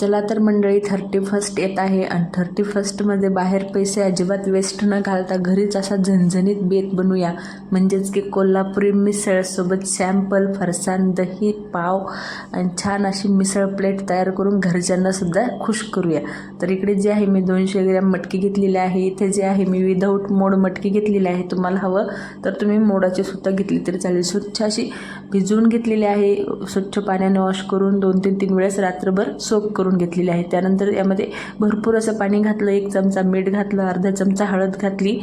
चला तर मंडळी थर्टी फर्स्ट येत आहे आणि थर्टी फर्स्टमध्ये बाहेर पैसे अजिबात वेस्ट न घालता घरीच असा झणझणीत बेत बनवूया म्हणजेच की कोल्हापुरी मिसळसोबत सॅम्पल फरसाण दही पाव आणि छान अशी मिसळ प्लेट तयार करून घरच्यांनासुद्धा खुश करूया. तर इकडे जे आहे मी दोनशे ग्रॅम मटकी घेतलेली आहे. इथे जे आहे मी विदाऊट मोड मटकी घेतलेली आहे. तुम्हाला हवं तर तुम्ही मोडाची सुद्धा घेतली तरी चालेल. स्वच्छ अशी भिजवून घेतलेली आहे. स्वच्छ पाण्याने वॉश करून दोन तीन तीन वेळेस रात्रभर सोप करून घेतलेली आहे. त्यानंतर यामध्ये भरपूर असं पाणी घातलं एक चमचा मीठ घातलं अर्धा चमचा हळद घातली.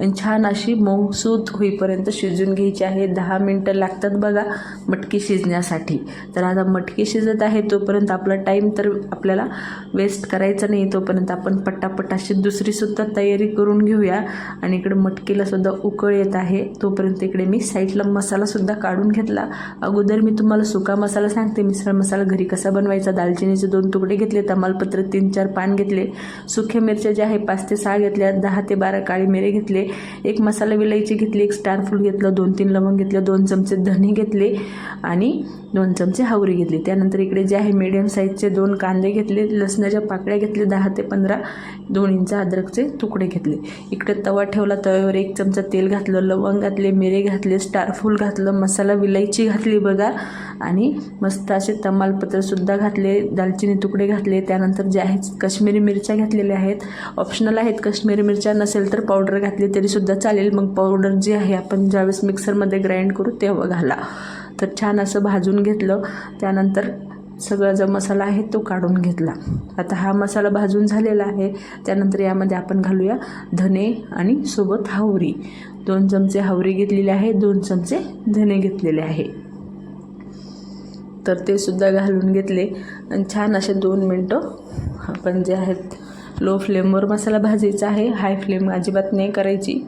आणि छान अशी मऊसूत होईपर्यंत शिजून घ्यायची आहे. दहा मिनटं लागतात बघा मटकी शिजण्यासाठी. तर आता मटकी शिजत आहे तोपर्यंत आपला टाईम तर आपल्याला वेस्ट करायचा नाही. तोपर्यंत आपण पटापट अशी दुसरीसुद्धा तयारी करून घेऊया. आणि इकडे मटकीलासुद्धा उकळ येत आहे. तोपर्यंत इकडे मी साईडला मसालासुद्धा काढून घेतला. अगोदर मी तुम्हाला सुका मसाला सांगते. मिसळ मसाला घरी कसा बनवायचा दालचिनीचे दोन तुकडे घेतले तमालपत्र तीन चार पान घेतले सुख्या मिरच्या ज्या आहे पाच ते सहा घेतल्या दहा ते बारा काळी मिरे घेतले एक मसाला विलायची घेतली एक स्टार फूल घेतलं दोन तीन लवंग घेतलं दोन चमचे धने घेतले आणि दोन चमचे हावरी घेतली. त्यानंतर इकडे जे आहे मीडियम साईजचे दोन कांदे घेतले लसणाच्या पाकळ्या घेतले दहा ते पंधरा दोन इंच अद्रकचे तुकडे घेतले. इकडे तवा ठेवला तव्यावर एक चमचा तेल घातलं लवंग घातले मिरे घातले स्टार फूल घातलं मसाला विलायची घातली बघा. आणि मस्त असे तमालपत्रसुद्धा घातले दालचिनी तुकडे घातले त्यानंतर जे आहेत काश्मीरी मिरच्या घातलेल्या आहेत. ऑप्शनल आहेत काश्मीरी मिरच्या नसेल तर पावडर घातली तरीसुद्धा चालेल. मग पावडर जी आहे आपण ज्यावेळेस मिक्सरमध्ये ग्राइंड करू तेव्हा घाला. तर छान असं भाजून घेतलं. त्यानंतर सगळा जो मसाला आहे तो काढून घेतला. आता हा मसाला भाजून झालेला आहे. त्यानंतर यामध्ये आपण घालूया धने आणि सोबत हावरी दोन चमचे हावरी घेतलेले आहे दोन चमचे धने घेतलेले आहे. तर ते सुद्धा घालून घेतले. आणि छान असे दोन मिनटं आपण जे आहेत लो फ्लेमवर मसाला भाजायचा आहे. हाय फ्लेम अजिबात नाही करायची.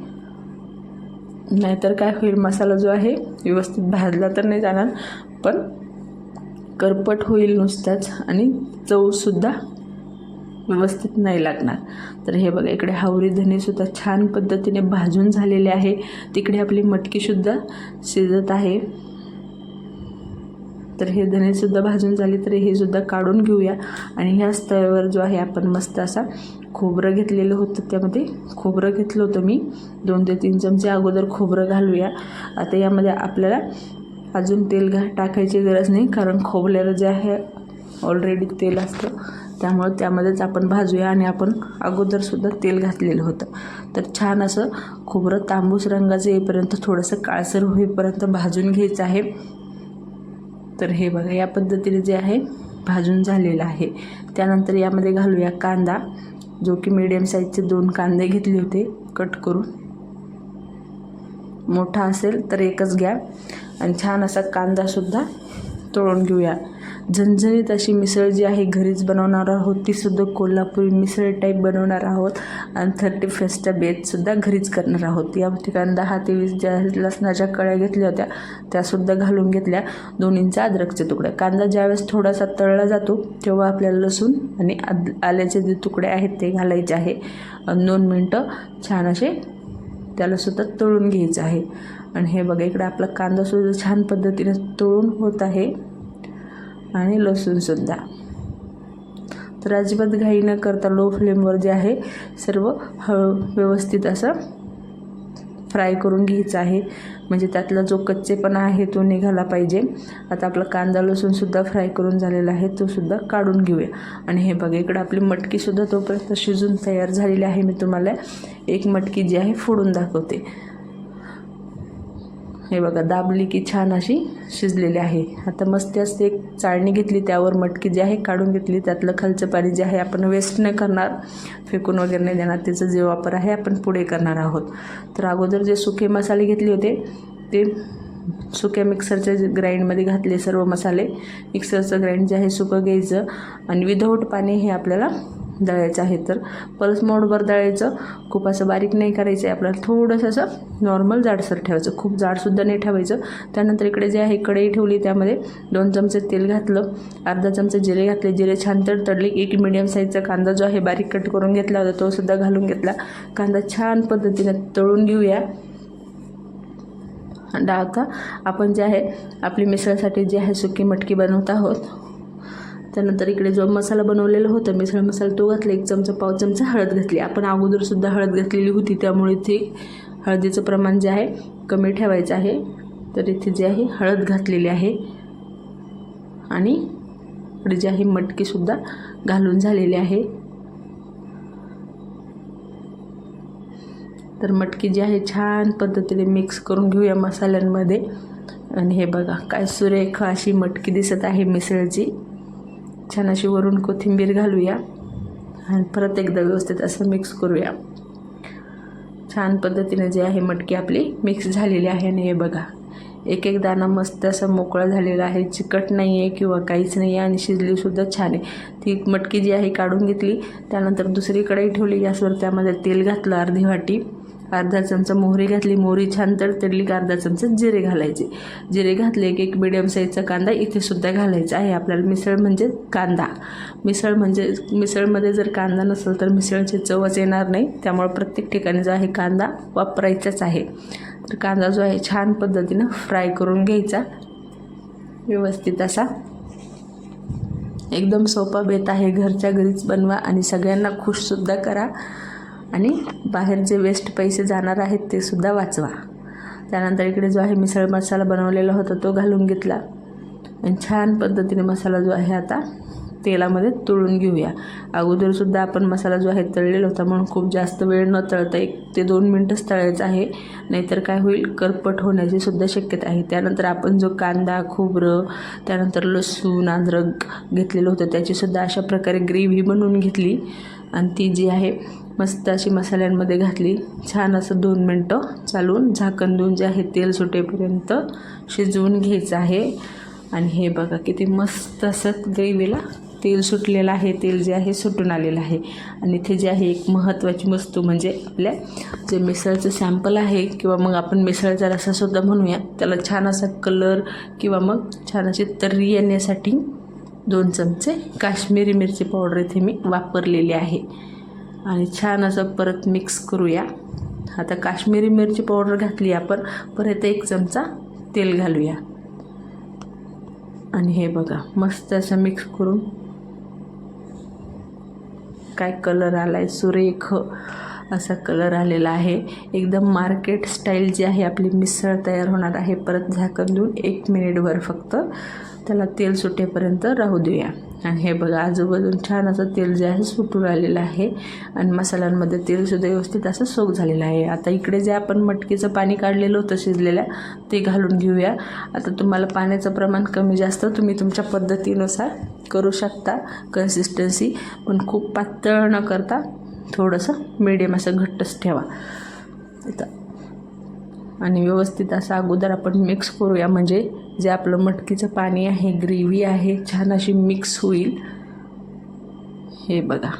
नाहीतर काय होईल मसाला जो आहे व्यवस्थित भाजला तर नाही जाणार. पण करपट होईल नुसताच आणि चवसुद्धा व्यवस्थित नाही लागणार. तर हे बघा इकडे हावरी धनेसुद्धा छान पद्धतीने भाजून झालेले आहे. तिकडे आपली मटकीसुद्धा शिजत आहे. तर हे धनेसुद्धा भाजून झाले तर हे सुद्धा काढून घेऊया. आणि ह्याच तव्यावर जो आहे आपण मस्त असा खोबरं घेतलेलं होतं त्यामध्ये. खोबरं घेतलं होतं मी. दोन ते तीन चमचे अगोदर खोबरं घालूया. आता यामध्ये आपल्याला अजून तेल घा टाकायची गरज नाही कारण खोबल्याला जे आहे ऑलरेडी तेल असतं. त्यामुळं त्यामध्येच आपण भाजूया आणि आपण अगोदरसुद्धा तेल घातलेलं होतं. तर छान असं खोबरं तांबूस रंगाचं येईपर्यंत थोडंसं काळसर होईपर्यंत भाजून घ्यायचं आहे. तर हे बघा या पद्धतीने जे आहे भाजून झालेलं आहे. त्यानंतर यामध्ये घालूया कांदा. जो की मीडियम साईजचे दोन कांदे घेतले होते कट करून. मोठा असेल तर एकच घ्या. आणि छान असा कांदासुद्धा तळून घेऊया. झणझणीत अशी मिसळ जी आहे घरीच बनवणार आहोत. तीसुद्धा कोल्हापुरी मिसळ टाईप बनवणार आहोत. आणि थर्टी फर्स्टच्या बेतसुद्धा घरीच करणार आहोत. या ठिकाणी दहा ते वीस ज्या लसणाच्या कळ्या घेतल्या होत्या त्यासुद्धा घालून घेतल्या. दोन इंच अद्रकचे तुकडे. कांदा ज्यावेळेस थोडासा तळला जातो तेव्हा आपल्याला लसूण आणि आद आल्याचे जे तुकडे आहेत ते घालायचे आहे. दोन मिनटं छान असे त्यालासुद्धा तळून घ्यायचं आहे. आणि हे बघा इकडे आपला कांदासुद्धा छान पद्धतीने तळून होत आहे. आणि लसूणसुद्धा तर अजिबात घाई न करता लो फ्लेमवर जे आहे सर्व हळू व्यवस्थित असं फ्राय करून घ्यायचं आहे. म्हणजे त्यातला जो कच्चेपणा आहे तो निघाला पाहिजे. आता आपला कांदा लसूणसुद्धा फ्राय करून झालेला आहे तो सुद्धा काढून घेऊया. आणि हे बघा इकडं आपली मटकीसुद्धा तोपर्यंत शिजून तयार झालेली आहे. मी तुम्हाला एक मटकी जी आहे फोडून दाखवते. हे बघा दाबली की छान अशी शिजलेली आहे. आता मस्त असते एक चाळणी घेतली त्यावर मटकी जी आहे काढून घेतली. त्यातलं खालचं पाणी जे आहे आपण वेस्ट नाही करणार फेकून वगैरे नाही देणार. त्याचा जे वापर आहे आपण पुढे करणार आहोत. तर अगोदर जे सुके मसाले घेतले होते ते सुक्या मिक्सरच्या ग्राइंडमध्ये घातले सर्व मसाले. मिक्सरचं ग्राइंड जे आहे सुकं घ्यायचं. आणि विदाऊट पाणी हे आपल्याला दळायचं आहे तर. पल्स मोडवर दळायचं. खूप असं बारीक नाही करायचं आहे. आपल्याला थोडंसं असं नॉर्मल जाडसर ठेवायचं. खूप जाडसुद्धा नाही ठेवायचं. त्यानंतर इकडे जे आहे कढई ठेवली त्यामध्ये दोन चमचे तेल घातलं. अर्धा चमचे जिरे घातले. जिरे छान तर तडले एक मिडियम साईजचा कांदा जो आहे बारीक कट करून घेतला होता तो सुद्धा घालून घेतला. कांदा छान पद्धतीने तळून घेऊया. आणि आता आपण जे आहे आपली मिसळसाठी जे आहे सुकी मटकी बनवत आहोत. त्यानंतर इकडे जो मसाला बनवलेला होता मिसळ मसाला तो घातला. एक चमचा पाव चमचा हळद घातली. आपण अगोदरसुद्धा हळद घातलेली होती त्यामुळे ती हळदीचं प्रमाण जे आहे कमी ठेवायचं आहे. तर इथे जे आहे हळद घातलेली आहे. आणि इकडे जे आहे मटकीसुद्धा घालून झालेली आहे. तर मटकी जी आहे छान पद्धतीने मिक्स करून घेऊया मसाल्यांमध्ये. आणि हे बघा काय सुरेख अशी मटकी दिसत आहे मिसळची. छान अशी वरून कोथिंबीर घालूया. आणि परत एकदा व्यवस्थित असं मिक्स करूया. छान पद्धतीने जे आहे मटकी आपली मिक्स झालेली आहे. आणि हे बघा एक एक दाणा मस्त असा मोकळा झालेला आहे. चिकट नाही आहे किंवा काहीच नाही आहे आणि शिजलीसुद्धा छान आहे. ती मटकी जी आहे काढून घेतली त्यानंतर दुसरी ठेवली. गॅसवर त्यामध्ये तेल घातलं अर्धी वाटी. अर्धा चमचा मोहरी घातली मोहरी छान तडतडली की अर्धा चमचा जिरे घालायचे. जिरे घातले की एक मिडियम साईजचा कांदा इथे सुद्धा घालायचा आहे. आपल्याला मिसळ म्हणजे कांदा. मिसळ म्हणजे मिसळमध्ये जर कांदा नसेल तर मिसळची चवच येणार नाही. त्यामुळे प्रत्येक ठिकाणी जो आहे कांदा वापरायचाच आहे. तर कांदा जो आहे छान पद्धतीनं फ्राय करून घ्यायचा. व्यवस्थित असा. एकदम सोपा बेत आहे. घरच्या घरीच बनवा आणि सगळ्यांना खुशसुद्धा करा. आणि बाहेर जे वेस्ट पैसे जाणार आहेत ते सुद्धा वाचवा. त्यानंतर इकडे जो आहे मिसळ मसाला बनवलेला होता तो घालून घेतला. आणि छान पद्धतीने मसाला जो आहे आता तेलामध्ये तळून घेऊया. अगोदरसुद्धा आपण मसाला जो आहे तळलेला होता म्हणून खूप जास्त वेळ न तळता एक ते दोन मिनटंच तळायचं आहे. नाहीतर काय होईल? करपट होण्याची सुद्धा शक्यता आहे. त्यानंतर आपण जो कांदा खोबरं त्यानंतर लसूण अद्रक घेतलेलं होतं त्याचीसुद्धा अशा प्रकारे ग्रेव्ही बनवून घेतली. आणि ती जी आहे मस्त अशी मसाल्यांमध्ये घातली. छान असं दोन मिनटं चालून झाकण देऊन जे आहे तेल सुटेपर्यंत शिजवून घ्यायचं आहे. आणि हे बघा किती मस्त असं ग्रेव्हीला तेल सुटलेलं आहे तेल जे आहे सुटून आलेलं आहे. आणि इथे जे आहे एक महत्त्वाची वस्तू म्हणजे आपल्या जे मिसळचं सॅम्पल आहे किंवा मग आपण मिसळचा रसासुद्धा म्हणूया त्याला छान असा कलर किंवा मग छान अशी तर्री येण्यासाठी दोन चमचे काश्मीरी मिरची पावडर इथे मी वापरलेली आहे. आणि छान असं परत मिक्स करूया. आता काश्मीरी मिरची पावडर घातली आपण परत एक चमचा तेल घालूया. आणि हे बघा मस्त असं मिक्स करून. काय कलर आला आहे सुरेख. असा कलर आलेला आहे. एकदम मार्केट स्टाईल जी आहे आपली मिसळ तयार होणार आहे. परत झाकण देऊन एक मिनिटभर फक्त त्याला तेल सुटेपर्यंत राहू देऊया. आणि हे बघा आजूबाजून छान असं तेल जे आहे सुटून आलेलं आहे. आणि मसाल्यांमध्ये तेलसुद्धा व्यवस्थित असं सोक झालेलं आहे. आता इकडे जे आपण मटकीचं पाणी काढलेलं होतं शिजलेल्या ते घालून घेऊया. आता तुम्हाला पाण्याचं प्रमाण कमी जास्त तुम्ही तुमच्या पद्धतीनुसार करू शकता. कन्सिस्टन्सी पण खूप पातळ न करता थोडंसं मिडियम असं घट्टच ठेवा. इथं. आणि व्यवस्थित असं अगोदर आपण मिक्स करूया. म्हणजे जे आपलं मटकीचं पाणी आहे ग्रेव्ही आहे छान अशी मिक्स होईल. हे बघा.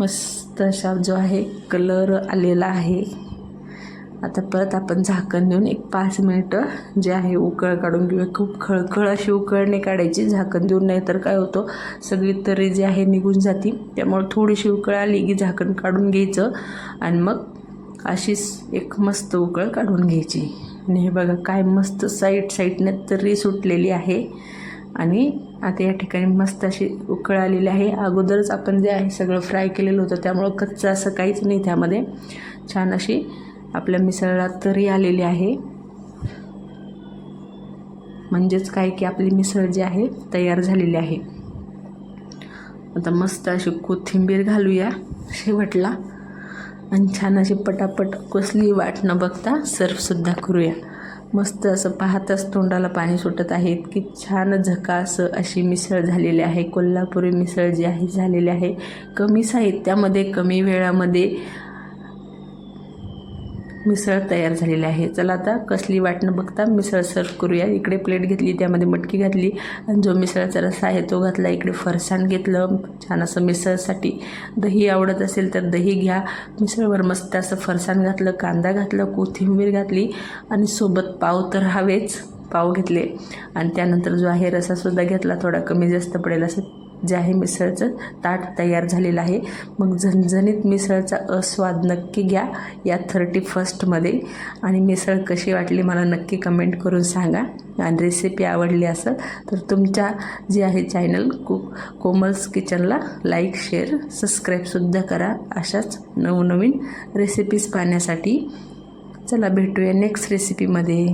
मस्त असा जो आहे कलर आलेला आहे. आता परत आपण झाकण देऊन एक पाच मिनटं जे आहे उकळ काढून घेऊया. खूप खळखळ अशी उकळणे काढायची झाकण देऊन नाही तर काय होतं? सगळी तरी जी आहे निघून जाती. त्यामुळे थोडीशी उकळ आली की झाकण काढून घ्यायचं आणि मग अशीच एक मस्त उकळ काढून घ्यायची. आणि हे बघा काय मस्त साईड साईडने तरी सुटलेली आहे. आणि आता या ठिकाणी मस्त अशी उकळ आलेली आहे. अगोदरच आपण जे आहे सगळं फ्राय केलेलं होतं त्यामुळं कच्चं असं काहीच नाही त्यामध्ये. छान अशी आपल्या मिसळला तरी आलेली आहे. म्हणजेच काय की आपली मिसळ जी आहे तयार झालेली आहे. आता मस्त अशी कोथिंबीर घालूया शेवटला. आणि छान अशी पटापट कसली वाट न बघता सर्वसुद्धा करूया. मस्त असं पाहताच तोंडाला पाणी सुटत आहे. इतकी छान झकास अशी मिसळ झालेली आहे. कोल्हापुरी मिसळ जी आहे झालेली आहे. कमी साहित्यामध्ये कमी वेळामध्ये मिसळ तयार झालेली आहे. चला आता कसली वाट न बघता मिसळ सर्व करूया. इकडे प्लेट घेतली त्यामध्ये मटकी घातली. आणि जो मिसळाचा रस्सा आहे तो घातला. इकडे फरसाण घेतलं. छान असं मिसळसाठी दही आवडत असेल तर दही घ्या. मिसळवर मस्त असं फरसाण घातलं कांदा घातलं कोथिंबीर घातली आणि सोबत पाव तर हवेच. पाव घेतले. आणि त्यानंतर जो आहे रसासुद्धा घेतला. थोडा कमी जास्त पडेल असं जे आहे मिसळचं ताट तयार झालेलं आहे. मग झणझणीत मिसळचा अस्वाद नक्की घ्या या थर्टी फर्स्टमध्ये आणि मिसळ कशी वाटली मला नक्की कमेंट करून सांगा. आणि रेसिपी आवडली असेल तर तुमच्या जे आहे चॅनल कुक कोमल्स किचनला लाईक शेअर सबस्क्राईबसुद्धा करा. अशाच नवनवीन रेसिपीज पाहण्यासाठी चला भेटूया नेक्स्ट रेसिपीमध्ये